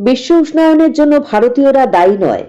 বিশ্ব উষ্ণায়নের জন্য ভারতীয়রা দায়ী নয়।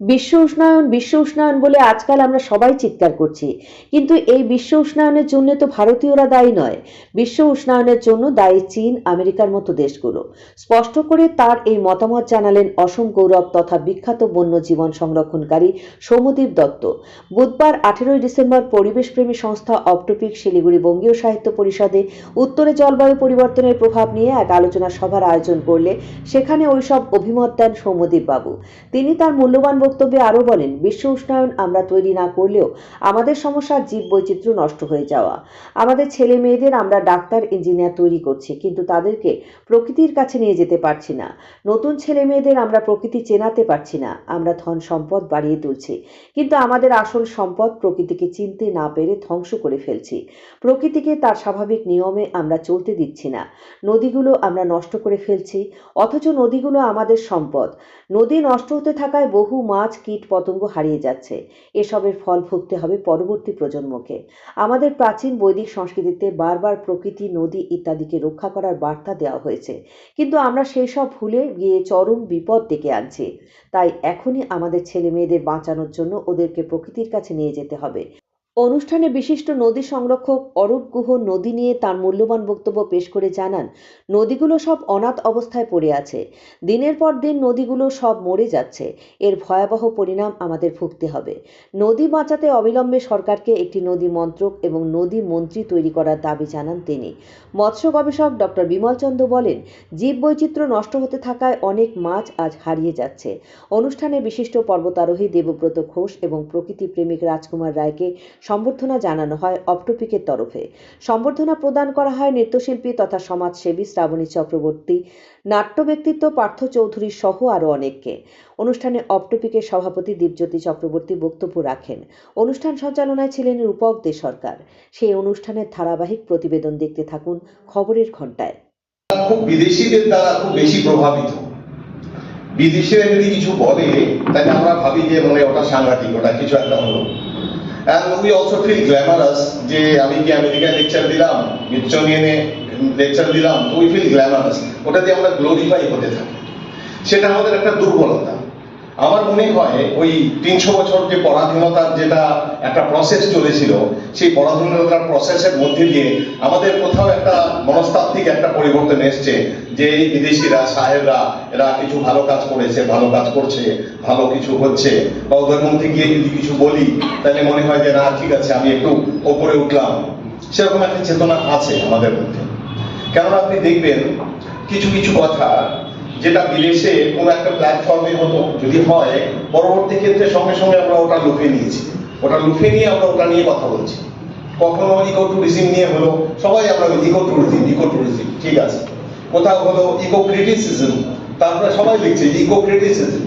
বিশ্ব উষ্ণায়ন বিশ্ব উষ্ণায়ন বলে আজকাল আমরা সবাই চিৎকার করছি। কিন্তু এই বিশ্ব উষ্ণায়নের জন্য তো ভারতীয়রা দায়ী নয়। বিশ্ব উষ্ণায়নের জন্য দায়ী চীন, আমেরিকার মতো দেশগুলো। স্পষ্ট করে তার এই মতামত জানালেন অসম গৌরব তথা বিখ্যাত বন্য জীবন সংরক্ষণকারী সৌমদীপ দত্ত। বুধবার আঠেরোই ডিসেম্বর পরিবেশপ্রেমী সংস্থা অপটোপিক শিলিগুড়ি বঙ্গীয় সাহিত্য পরিষদে উত্তরে জলবায়ু পরিবর্তনের প্রভাব নিয়ে এক আলোচনা সভার আয়োজন করলে সেখানে ওইসব অভিমত দেন সৌম্যদীপ বাবু। তিনি তার মূল্যবান বক্তব্যে আরও বলেন, বিশ্ব উষ্ণায়ন আমরা তৈরি না করলেও আমাদের সমস্যা জীব বৈচিত্র্য নষ্ট হয়ে যাওয়া। আমাদের ছেলে মেয়েদের আমরা ডাক্তার, ইঞ্জিনিয়ার তৈরি করছি, কিন্তু তাদেরকে প্রকৃতির কাছে নিয়ে যেতে পারছি না। নতুন ছেলে মেয়েদের আমরা প্রকৃতি চেনাতে পারছি না, আমরা ধন সম্পদ বাড়িয়ে তুলছি, কিন্তু আমাদের আসল সম্পদ প্রকৃতিকে চিনতে না পেরে ধ্বংস করে ফেলছি। প্রকৃতিকে তার স্বাভাবিক নিয়মে আমরা চলতে দিচ্ছি না। নদীগুলো আমরা নষ্ট করে ফেলছি, অথচ নদীগুলো আমাদের সম্পদ। নদী নষ্ট হতে থাকায় বহু মাছ, কীট পতঙ্গ হারিয়ে যাচ্ছে। এসবের ফল ভুগতে হবে পরবর্তী প্রজন্মকে। আমাদের প্রাচীন বৈদিক সংস্কৃতিতে বারবার প্রকৃতি, নদী ইত্যাদিকে রক্ষা করার বার্তা দেওয়া হয়েছে। কিন্তু আমরা সেই সব ভুলে গিয়ে চরম বিপদ ডেকে আনছি। তাই এখনই আমাদের ছেলে মেয়েদের বাঁচানোর জন্য ওদেরকে প্রকৃতির কাছে নিয়ে যেতে হবে। অনুষ্ঠানে বিশিষ্ট নদী সংরক্ষক অরূপ গুহ নদী নিয়ে তার মূল্যবান বক্তব্য পেশ করে জানান, নদীগুলো সব অনাথ অবস্থায় পড়ে আছে। দিনের পর দিন নদীগুলো সব মরে যাচ্ছে। এর ভয়াবহ পরিণাম আমাদের ভুগতে হবে। নদী বাঁচাতে অবিলম্বে সরকারকে একটি নদী মন্ত্রক এবং নদী মন্ত্রী তৈরি করার দাবি জানান তিনি। মৎস্য গবেষক ডক্টর বিমল চন্দ্র বলেন জীব বৈচিত্র্য নষ্ট হতে থাকায় অনেক মাছ আজ হারিয়ে যাচ্ছে। অনুষ্ঠানে বিশিষ্ট পর্বতারোহী দেবব্রত ঘোষ এবং প্রকৃতি প্রেমিক রাজকুমার রায়কে সম্বর্ধনা জানানো হয় অপটোপিকের তরফে। সম্বর্ধনা প্রদান করা হয় নৃত্যশিল্পী তথা সমাজসেবী শ্রাবণী চক্রবর্তী, নাট্য ব্যক্তিত্ব পার্থ চৌধুরী সহ আরও অনেককে। অনুষ্ঠানে অপটোপিকের সভাপতি দীপজ্যোতি চক্রবর্তী বক্তব্য রাখেন। অনুষ্ঠান সঞ্চালনায় ছিলেন রূপক দে সরকার। সেই অনুষ্ঠানের ধারাবাহিক প্রতিবেদন দেখতে থাকুন খবরের ঘণ্টায়। খুব বিদেশিদের দ্বারা খুব বেশি প্রভাবিত। বিদেশিরা যদি কিছু বলে, তাহলে আমরা ভাবি যে মানে ওটা সাংঘাতিক, ওটা কিছু একটা হলো। And we also feel glamorous যে আমি কি আমেরিকায় লেকচার দিলাম মিচ্চনিয়নে লেকচার দিলাম উই ফিল গ্ল্যামারাস ওটা দিয়ে আমরা গ্লোরিফাই হতে থাকি। সেটা আমাদের একটা দুর্বলতা। আমার মনে হয় ওই তিনশো বছর যে পরাধীনতার যেটা একটা প্রসেস চলেছিল, সেই পরাধীনতার প্রসেসের মধ্যে দিয়ে আমাদের কোথাও একটা মনস্তাত্ত্বিক একটা পরিবর্তন এসছে যে এই বিদেশিরা, সাহেবরা, এরা কিছু ভালো কাজ করেছে, ভালো কাজ করছে, ভালো কিছু হচ্ছে। বা ওদের মধ্যে গিয়ে যদি কিছু বলি, তাহলে মনে হয় যে, না, ঠিক আছে, আমি একটু ওপরে উঠলাম। সেরকম একটা চেতনা আছে আমাদের মধ্যে। কেননা আপনি দেখবেন, কিছু কিছু কথা যেটা বিদেশে কোনো একটা প্ল্যাটফর্মে হতো, যদি হয়, পরবর্তী ক্ষেত্রে সঙ্গে সঙ্গে আমরা ওটা লুফে নিয়েছি। ওটা লুফে নিয়ে আমরা ওটা নিয়ে কথা বলছি। কখনো ইকো ট্যুরিজম নিয়ে হলো, সবাই আমরা ইকো ট্যুরিজম ইকো ট্যুরিজম ঠিক আছে। কোথাও হলো ইকো ক্রিটিসিজম তারপরে সবাই লিখছে ইকো ক্রিটিসিজম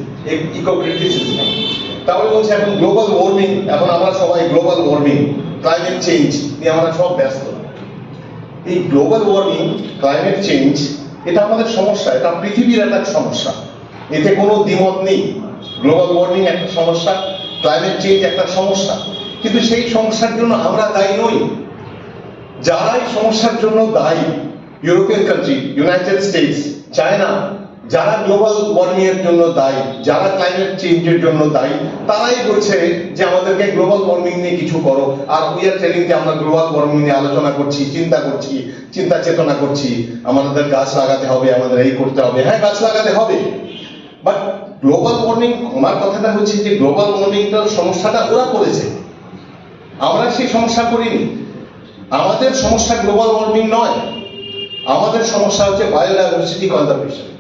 ইকো ক্রিটিসিজম তারপরে বলছে এখন গ্লোবাল ওয়ার্মিং এখন আমরা সবাই গ্লোবাল ওয়ার্মিং ক্লাইমেট চেঞ্জ নিয়ে আমরা সব ব্যস্ত। এই গ্লোবাল ওয়ার্মিং ক্লাইমেট চেঞ্জ এটা আমাদের সমস্যা, এটা পৃথিবীর একটা সমস্যা। এতে কোনো দ্বিমত নেই। গ্লোবাল ওয়ার্মিং একটা সমস্যা ক্লাইমেট চেঞ্জ একটা সমস্যা। কিন্তু সেই সমস্যার জন্য আমরা দায়ী নই। যারা এই সমস্যার জন্য দায়ী European country United States China যারা গ্লোবাল ওয়ার্মিং এর জন্য দায়ী, যারা ক্লাইমেট চেঞ্জের জন্য দায়ী, তারাই বলছে যে আমাদেরকে গ্লোবাল ওয়ার্মিং নিয়ে কিছু করো। আর উই আর টেলিং যে আমরা গ্লোবাল ওয়ার্মিং নিয়ে আলোচনা করছি, চিন্তা করছি, চিন্তা চেতনা করছি। আমাদের গাছ লাগাতে হবে, আমাদের এই করতে হবে। হ্যাঁ গাছ লাগাতে হবে। বাট গ্লোবাল ওয়ার্মিং ওনার কথাটা হচ্ছে যে গ্লোবাল ওয়ার্মিংটার সমস্যাটা ওরা করেছে। আমরা সেই সমস্যা করিনি। আমাদের সমস্যা গ্লোবাল ওয়ার্মিং নয়। আমাদের সমস্যা হচ্ছে বায়োডাইভার্সিটি কনজারভেশন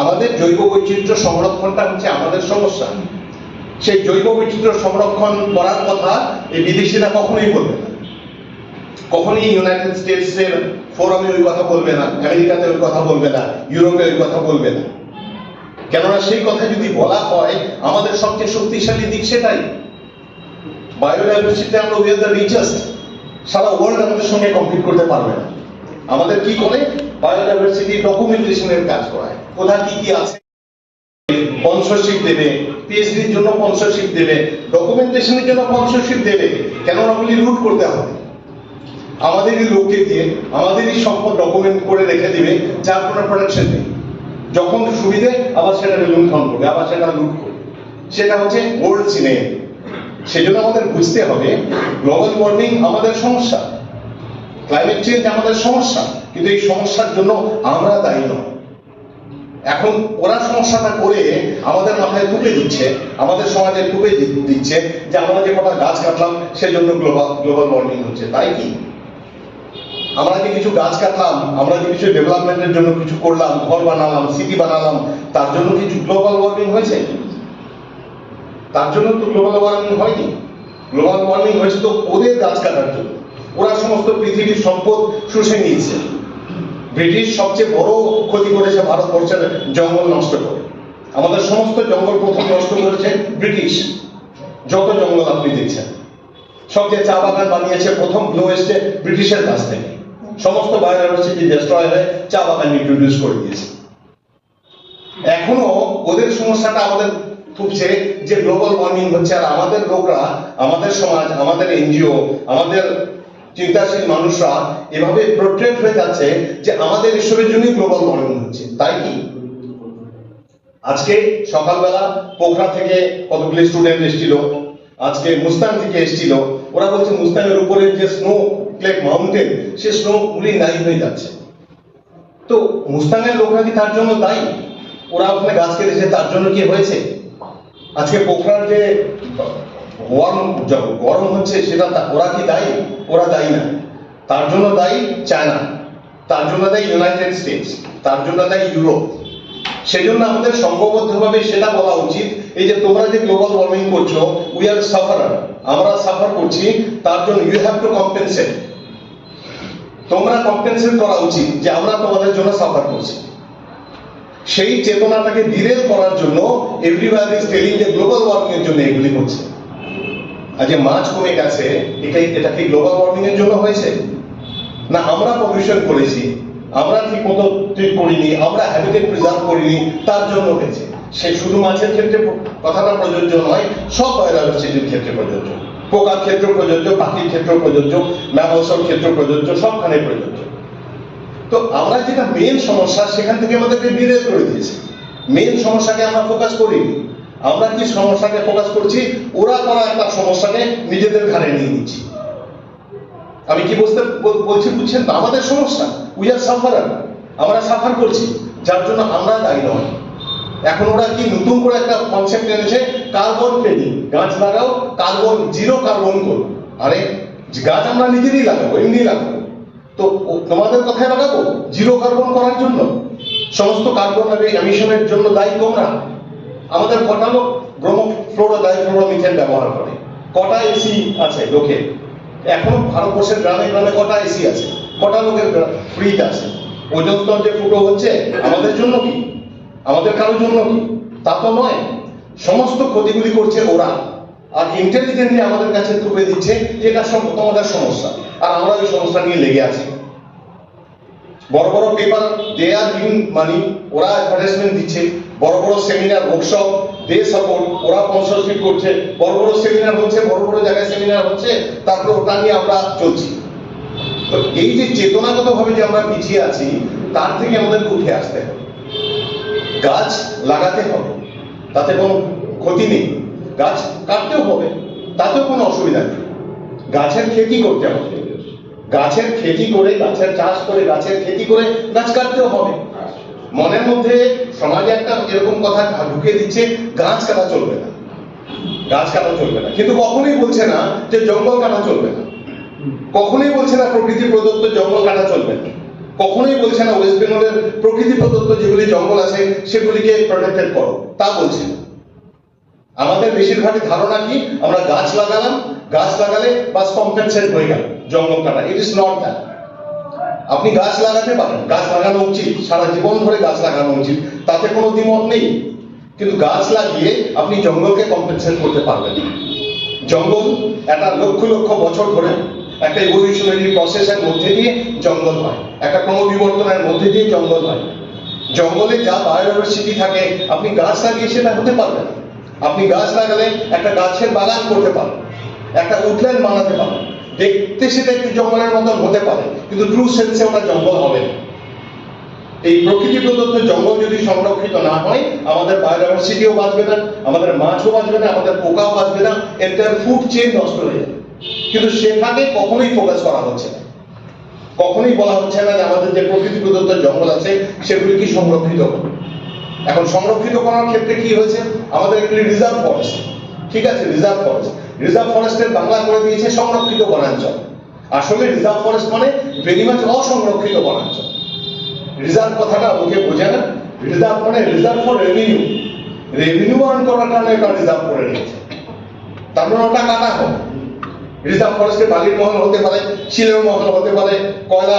আমাদের জৈব বৈচিত্র্য সংরক্ষণটা হচ্ছে আমাদের সমস্যা। সেই জৈব বৈচিত্র্য সংরক্ষণ করার কথা এই বিদেশিরা কখনোই বলবে না। কখনোই ইউনাইটেড স্টেটস এর ফোরামে ওই কথা বলবে না, আমেরিকাতে ওই কথা বলবে না ইউরোপে ওই কথা বলবে না। কেননা সেই কথা যদি বলা হয়, আমাদের সবচেয়ে শক্তিশালী দিক সেটাই। বায়োডাইভার্সিটি আমরা উই আর দ্য রিচেস্ট সারা ওয়ার্ল্ড আমাদের সঙ্গে কমপ্লিট করতে পারবে না। আমাদের কি করে? বায়োডাইভার্সিটি ডকুমেন্টেশনের কাজ করায়। কোথা কি কি আছে? স্পন্সরশিপ দেবে পিএইচডির জন্য স্পন্সরশিপ দেবে ডকুমেন্টেশনের জন্য স্পন্সরশিপ দেবে। কেন ওগুলি রুট করতে হবে? আমাদেরই লোককে দিয়ে, আমাদেরই সম্পদ ডকুমেন্ট করে রেখে দিবে, যার কোনো প্রোডাকশন নেই। যখন সুবিধে, আবার সেটাকে লুণ্ঠন করবে, আবার সেটা লুট করবে। সেটা হচ্ছে ওল্ড সিনেমা সেজন্য আমাদের বুঝতে হবে গ্লোবাল ওয়ার্মিং আমাদের সমস্যা। ক্লাইমেট চেঞ্জ আমাদের সমস্যা, কিন্তু এই সমস্যার জন্য আমরা দায়ী নয় এখন ওরা সমস্যাটা করে আমাদের মাথায় টুপে দিচ্ছে, আমাদের সমাজে দি- দিচ্ছে যে আমরা যে কটা গাছ কাটলাম, সেজন্য গ্লোবাল গ্লোবাল ওয়ার্মিং হচ্ছে, তাই কি? আমরা যে কিছু গাছ কাটলাম, আমরা যে কিছু ডেভেলপমেন্টের জন্য কিছু করলাম, ঘর বানালাম, সিটি বানালাম, তার জন্য কিছু গ্লোবাল ওয়ার্মিং হয়েছে? তার জন্য তো গ্লোবাল ওয়ার্মিং হয়নি। গ্লোবাল ওয়ার্মিং হয়েছে তো ওদের গাছ কাটার জন্য। ওরা সমস্ত পৃথিবীর সম্পদ শুষে নিয়েছে। ব্রিটিশ সবচেয়ে বড় ক্ষতি করেছে ভারতবর্ষের জঙ্গল নষ্ট করে। আমাদের সমস্ত জঙ্গল প্রথম নষ্ট করেছে ব্রিটিশ। যত জঙ্গল আপনি দেখছেন, সবচেয়ে চা বাগান বানিয়েছে প্রথম গ্লো এসছে ব্রিটিশের কাছ থেকে। সমস্ত বায়োডাইভার্সিটি ডিস্ট্রয় হয়ে চা বাগান ইন্ট্রোডিউস করে দিয়েছে। এখনও ওদের সমস্যাটা আমাদের থুপছে যে গ্লোবাল ওয়ার্মিং হচ্ছে আর আমাদের লোকরা, আমাদের সমাজ, আমাদের এনজিও আমাদের চিন্তাশীল মানুষরা এভাবে প্রোট্রেট হয়ে যাচ্ছে যে আমাদের ঈশ্বরের জন্যই গ্লোবাল ওয়ার্মিং হচ্ছে। তাই কি? আজকে সকালবেলা পোখরা থেকে কতগুলি স্টুডেন্ট এসেছিল? আজকে মুস্তান থেকে এসেছিল। ওরা বলছে, মুস্তানের উপরে যে স্নো ক্লেক মাউন্টেন সে স্নো গুলি নাই হয়ে যাচ্ছে। তো মুস্তানের লোকরা কি তার জন্য দায়ী? ওরা ওখানে গাছ কেটেছে, তার জন্য কি হয়েছে? আজকে পোখরার যে গরম গরম হচ্ছে, সেটা তা- ওরা কি দায়ী? ওরা দায়ী না। তার জন্য দায়ী চায়না। তার জন্য দায়ী ইউনাইটেড স্টেটস। তার জন্য দায়ী ইউরোপ। সেই জন্য আমাদের সংঘবদ্ধভাবে সেটা বলা উচিত। এই যে তোমরা যে গ্লোবাল ওয়ার্মিং করছ উই আর সাফারার আমরা সাফার করছি, তার জন্য ইউ হ্যাভ টু কম্পেনসেট তোমরা কম্পেনসেট করা উচিত যে আমরা তোমাদের জন্য সাফার করছি। সেই চেতনাটাকে ডিরেল করার জন্য এভরিওয়ান ইজ টেলিং যে গ্লোবাল ওয়ার্মিং এর জন্য এগুলি হচ্ছে আর যে মাছ কমে গেছে, এটাই এটা কি গ্লোবাল ওয়ার্মিং এর জন্য হয়েছে? না, আমরা পলিউশন করেছি। আমরা ঠিক মতো ট্রিট করিনি, আমরা হ্যাবিটেট প্রিজার্ভ করিনি, তার জন্য হয়েছে। সে শুধু মাছের ক্ষেত্রে কথাটা প্রযোজ্য নয়, সব বায়োডাইভার্সিটির ক্ষেত্রে প্রযোজ্য। পোকার ক্ষেত্রে প্রযোজ্য, পাখির ক্ষেত্রে প্রযোজ্য ম্যামলসের ক্ষেত্রে প্রযোজ্য সবখানে প্রযোজ্য। তো আমরা যেটা মেন সমস্যা, সেখান থেকে আমাদেরকে ডিরেল করে দিয়েছে। মেন সমস্যাকে আমরা ফোকাস করিনি। আমরা কি সমস্যাকে ফোকাস করছি? ওরা করা একটা সমস্যাকে নিজেদের ঘাড়ে নিয়ে নিচ্ছি। আমি কি বুঝতে বলছি বুঝছেন তো? আমাদের সমস্যা উই আর সাফারার আমরা সাফার করছি, যার জন্য আমরা দায়ী নয় এখন ওরা কি নতুন করে একটা কনসেপ্ট এনেছে কার্বন ট্রেডিং গাছ লাগাও কার্বন জিরো কার্বন করো। আরে গাছ আমরা নিজেরই লাগাবো, এমনি লাগাবো। তো তোমাদের কথায় লাগাবো? জিরো কার্বন করার জন্য। সমস্ত কার্বন এমিশনের জন্য দায়ী তোমরা আমাদের কটা লোক ব্রহ্মফ্লোরো ডাইফ্লোরোমিথেন ব্যবহার করে। কটা এসি আছে লোকে এখন ভারতবর্ষের গ্রামে গ্রামে কটা এসি আছে? কটা লোকের ফ্রিজ আছে? ওজন স্তর যে ফুটো হচ্ছে, আমাদের জন্য কি? আমাদের কারোর জন্য কি? তা তো নয়। সমস্ত ক্ষতিগুলি করছে ওরা। আর ইন্টেলিজেন্টলি আমাদের কাছে তুলে দিচ্ছে যে এটা তোমাদের সমস্যা। আর আমরা ওই সমস্যা নিয়ে লেগে আছি। বড় বড় পেপার দে আর গিভিং মানি ওরা অ্যাডভার্টাইজমেন্ট দিচ্ছে, বড় বড় সেমিনার ওয়ার্কশপ দে সাপোর্ট ওরা স্পন্সরশিপ করছে, বড় বড় সেমিনার হচ্ছে, বড় বড় জায়গায় সেমিনার হচ্ছে, তারপর ওটা নিয়ে আমরা চলছি। তো এই যে চেতনাগত ভাবে যে আমরা পিছিয়ে আছি, তার থেকে আমাদেরকে উঠে আসতে হবে। গাছ লাগাতে হবে, তাতে কোনো ক্ষতি নেই। গাছ কাটতেও হবে, তাতেও কোনো অসুবিধা নেই। গাছের খেতি করতে হবে। গাছের খেতি করে, গাছের চাষ করে, গাছের খেতি করে গাছ কাটতেও হবে। মনের মধ্যে সমাজে একটা এরকম কথা ঢুকিয়ে দিচ্ছে, গাছ কাটা চলবে না। গাছ কাটা চলবে না। কিন্তু কখনোই বলছে না যে জঙ্গল কাটা চলবে না। কখনোই বলছে না প্রকৃতি প্রদত্ত জঙ্গল কাটা চলবে না। কখনোই বলছে না ওয়েস্ট বেঙ্গলের প্রকৃতি প্রদত্ত যেগুলি জঙ্গল আছে, সেগুলিকে প্রোটেক্টেড করো। তা বলছে আমাদের বেশিরভাগই ধারণা কি? আমরা গাছ লাগালাম গাছ লাগালে বাস কম্পেনসেট হয়ে গেল, জঙ্গল কাটা। ইট ইস নট দ্যাট আপনি গাছ লাগাতে পারেন, গাছ লাগানো উচিত, সারা জীবন ধরে গাছ লাগানো উচিত, তাতে কোনো দ্বিমত নেই। কিন্তু গাছ লাগিয়ে আপনি জঙ্গলকে কম্পেনসেট করতে পারবেন জঙ্গল একটা লক্ষ লক্ষ বছর ধরে একটা ইভলিউশনারি প্রসেসের মধ্যে দিয়ে জঙ্গল হয়, একটা কোনো ক্রমবিবর্তনের মধ্যে দিয়ে জঙ্গল হয়। জঙ্গলে যা বায়োডাইভার্সিটি থাকে, আপনি গাছ লাগিয়ে সেটা হতে পারবেন আপনি গাছ লাগালে একটা গাছের বাগান করতে পারেন একটা উডল্যান্ড বানাতে পারেন দেখতে সেটা একটু জঙ্গলের মতন হতে পারে, কিন্তু ট্রু সেন্সে ওটা জঙ্গল হবে না। এই প্রকৃতি প্রদত্ত জঙ্গল যদি সংরক্ষিত না হয়, আমাদের বায়োডাইভার্সিটিও বাঁচবে না, আমাদের মাছও বাঁচবে না, আমাদের পোকাও বাঁচবে না এন্টায়ার ফুড চেইন নষ্ট হয়ে যাবে। কিন্তু সেখানে কখনোই ফোকাস করা হচ্ছে না। কখনোই বলা হচ্ছে না যে আমাদের যে প্রকৃতি প্রদত্ত জঙ্গল আছে, সেগুলি কি সংরক্ষিত এখন সংরক্ষিত করার ক্ষেত্রে কি হয়েছে? আমাদের একটি রিজার্ভ ফরেস্ট ঠিক আছে, রিজার্ভ ফরেস্ট। রিজার্ভ ফরেস্টের বাংলা করে দিয়েছে সংরক্ষিত বনাঞ্চল। আসলে রিজার্ভ ফরেস্ট মানে ভেরি মাচ অসংরক্ষিত বনাঞ্চল। রিজার্ভ কথাটা ওকে বোঝে না। রিজার্ভ মানে reserve for revenue. Revenue earn করার কারণে এটা রিজার্ভ করে নিয়েছে। তার মানে ওটা কাটা হবে রিজার্ভ ফরেস্টে বালির মহল হতে পারে, শিলের মহল হতে পারে, কয়লা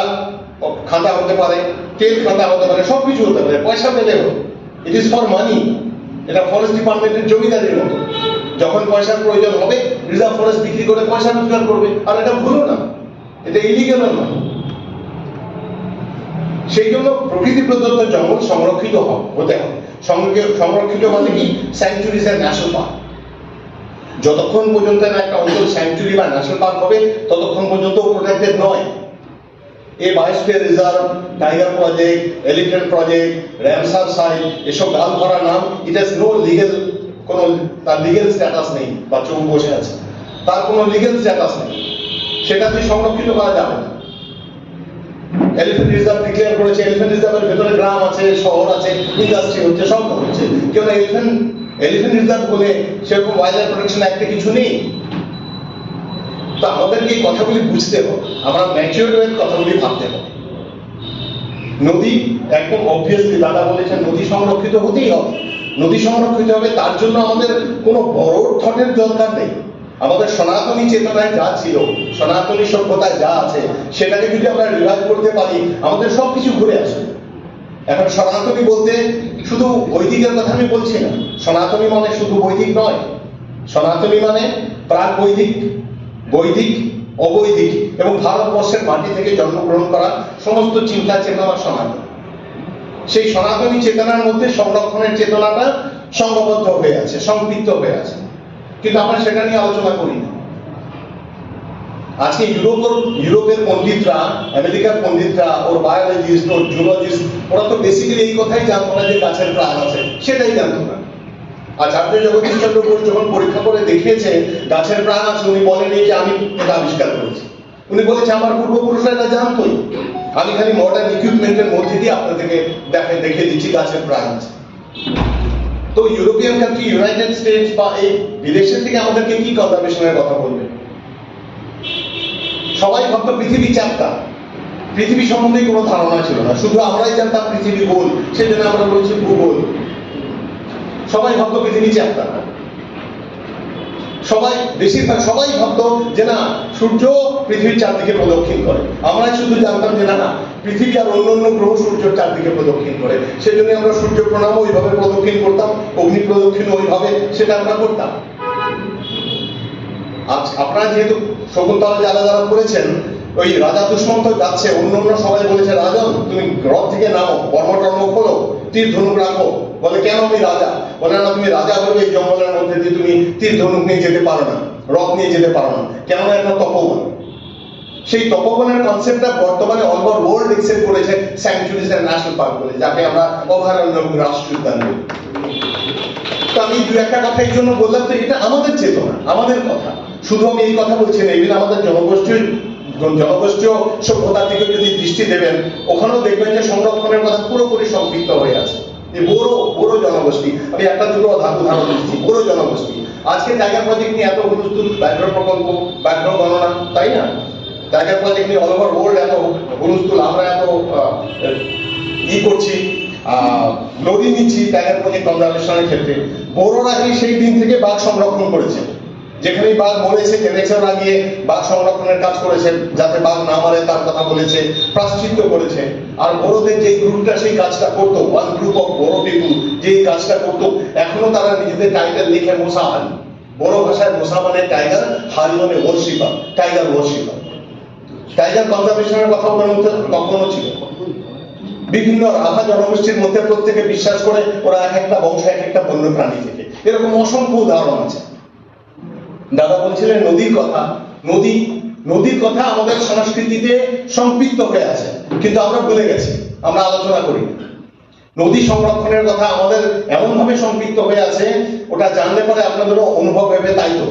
খাতা হতে পারে, তেল খাতা হতে পারে সব কিছু হতে পারে। পয়সা পেলে হবে ইট ইজ ফর মানি এটা ফরেস্ট ডিপার্টমেন্টের জমিদারির মতো। যখন পয়সার প্রয়োজন হবে, রিজার্ভ ফরেস্ট বিক্রি করে পয়সা রোজগার করবে। আর এটা ভুলো না। এটা ইলিগেল না। সেই জন্য প্রকৃতি প্রদত্ত জঙ্গল সংরক্ষিত হতে হবে। সংরক্ষিত মানে কি? স্যাংচুরিজ এন্ড ন্যাশনাল পার্ক যতক্ষণ পর্যন্ত না একটা অঞ্চল স্যাংচুরি বা ন্যাশনাল পার্ক হবে, ততক্ষণ পর্যন্ত প্রোটেক্টেড নয়। এই biosphere reserve tiger project elephant project Ramsar site এসব গাল ভরা নাম ইট হ্যাজ নো লিগেল কোনো তার লিগেল স্ট্যাটাস নেই বা চোখ বসে আছে। তার কোনো লিগেল স্ট্যাটাস নেই। সেটাতে সংরক্ষিত করা যাবে না এলিফ্যান্ট রিজার্ভ ডিক্লেয়ার করেছে এলিফ্যান্ট রিজার্ভের ভেতরে গ্রাম আছে, শহর আছে ইন্ডাস্ট্রি হচ্ছে, সব হচ্ছে। এলিফ্যান্ট এলিফ্যান্ট রিজার্ভ বলে সেরকম ওয়াইল্ড লাইফ প্রোটেকশন অ্যাক্টে কিছু নেই। তো আমাদেরকে এই কথাগুলি বুঝতে হবে। আমরা ম্যাচিওর হয়ে কথাগুলি ভাবতে হবে। নদী একদম অবভিয়াসলি দাদা বলেছেন, নদী সংরক্ষিত হতেই হবে। নদী সংরক্ষিত হবে, তার জন্য আমাদের কোনো বড় থটের দরকার নেই। আমাদের সনাতনী চেতনায় যা ছিল, সনাতনী সভ্যতায় যা আছে, সেটাকে যদি আমরা রিভাইভ করতে পারি, আমাদের সবকিছু ঘুরে আসবে। এখন সনাতনী বলতে শুধু বৈদিকের কথা আমি বলছি না, সনাতনী মানে শুধু বৈদিক নয়। সনাতনী মানে প্রাক বৈদিক বৈদিক অবৈদিক এবং ভারতবর্ষের মাটি থেকে জন্মগ্রহণ করা সমস্ত চিন্তা চেতনা সনাতন। সেই সনাতনী চেতনার মধ্যে সংরক্ষণের চেতনাটা সংঘবদ্ধ হয়ে আছে সংপৃক্ত হয়ে আছে। কিন্তু আমরা সেটা নিয়ে আলোচনা করি না। আজকে ইউরোপের ইউরোপের পণ্ডিতরা, আমেরিকার পণ্ডিতরা, ওর বায়োলজিস্ট ওর জুলজিস্ট ওরা তো বেসিক্যালি এই কথাই জানতো না যে গাছের প্রাণ আছে, সেটাই জানতো না। আচার্য জগদীশ চন্দ্র বোস যখন পরীক্ষা করে দেখিয়েছে, গাছের প্রাণ আছে, উনি বলেনি যে আমি এটা আবিষ্কার করেছি। উনি বলেছে, আমার পূর্বপুরুষরা এটা জানতোই। আমি খালি মডার্ন ইকুইপমেন্টের মধ্যে দিয়ে আপনাদেরকে দেখে দেখে দিচ্ছি, গাছের আছে। তো ইউরোপিয়ান কান্ট্রি ইউনাইটেড স্টেটস বা এই বিদেশের থেকে আমাদেরকে কি কনজারভেশনের কথা বলবে? সবাই ভাবতো পৃথিবী চ্যাপ্টা পৃথিবী সম্বন্ধে কোনো ধারণা ছিল না। শুধু আমরাই জানতাম পৃথিবী গোল সেই জন্য আমরা বলছি ভূগোল। সবাই ভাবতো পৃথিবী চ্যাপ্টা সবাই, বেশিরভাগ সবাই ভাবত যে না, সূর্য পৃথিবীর চারদিকে প্রদক্ষিণ করে। আমরাই শুধু জানতাম যে না না, পৃথিবী আর অন্য অন্য গ্রহ সূর্যের চারদিকে প্রদক্ষিণ করে। সেই জন্য আমরা সূর্য প্রণাম ওইভাবে প্রদক্ষিণ করতাম, অগ্নি প্রদক্ষিণ ওইভাবে সেটা আমরা করতাম। আজ আপনারা যেহেতু শকুন্তলা যারা যারা করেছেন, ওই রাজা দুষ্মন্ত যাচ্ছে, অন্য অন্য সবাই বলেছে, রাজন, তুমি রথ থেকে নামো কর্ম টর্ম খোলো, তীর ধনুক রাখো বলে, কেন আমি রাজা? বলে, না, তুমি রাজা হলে এই জঙ্গলের মধ্যে দিয়ে তুমি তীর ধনুক নিয়ে যেতে পারো না রথ নিয়ে যেতে পারো না। কেননা একটা তপবন। সেই তপবনের কনসেপ্টটা বর্তমানে অল ওভার ওয়ার্ল্ড এক্সেপ্ট করেছে স্যাংচুরিজ ন্যাশনাল পার্ক বলে, যাকে আমরা অভয়ারণ্য এবং রাষ্ট্রীয় উদ্যান বলি। তো আমি দু একটা কথা এই জন্য বললাম তো এটা আমাদের চেতনা, আমাদের কথা। শুধু আমি এই কথা বলছি না ইভেন আমাদের জনগোষ্ঠীর, জনগোষ্ঠীয় সভ্যতার দিকে যদি দৃষ্টি দেবেন, ওখানেও দেখবেন যে সংরক্ষণের কথা পুরোপুরি সম্পৃক্ত হয়ে আছে। এই বড় বড় জনগোষ্ঠী। আমি একটা দুটো উদাহরণ দিচ্ছি বড় জনগোষ্ঠী। আজকে জায়গা প্রজেক্ট নিয়ে এত হুলস্থুল ব্যাঘ্র প্রকল্প, ব্যাঘ্র গণনা, তাই না? জায়গা প্রজেক্ট নিয়ে অল ওভার ওয়ার্ল্ড এত হুলস্থুল আমরা এত ই করছি নদী নিচ্ছি টাইগার প্রজেক্ট কনজারভেশনের ক্ষেত্রে। বড়রা কি সেই দিন থেকে বাঘ সংরক্ষণ করেছে? যেখানে বাঘ মরেছে জেনেছে লাগিয়ে বাঘ সংরক্ষণের কাজ করেছে, যাতে বাঘ না মারে, তার কথা বলেছে, প্রাশ্চিত্য করেছে। আর বড়দের যে গ্রুপটা সেই কাজটা করতো ওয়ান গ্রুপ অফ বড় পিপুল যে কাজটা করতো, এখনও তারা নিজেদের টাইটেল লিখে মশা হারি বড় ভাষায় মশা মানে টাইগার হারি মানে ওয়ার্শিপার টাইগার ওয়ার্শিপার টাইগার কনজারভেশনের কথা ওনার মধ্যে কখনো ছিল। বিভিন্ন রাভা জনগোষ্ঠীর মধ্যে প্রত্যেকে বিশ্বাস করে, ওরা এক একটা বংশ, এক একটা বন্য প্রাণী থেকে। এরকম অসংখ্য উদাহরণ আছে। দাদা বলছিলেন নদীর কথা। নদী, নদীর কথা আমাদের সংস্কৃতিতে সম্পৃক্ত হয়ে আছে, কিন্তু আমরা ভুলে গেছি, আমরা আলোচনা করি। নদী সংরক্ষণের কথা আমাদের এমনভাবে সম্পৃক্ত হয়ে আছে, ওটা জানলে পরে আপনাদেরও অনুভব হবে, তাই তো?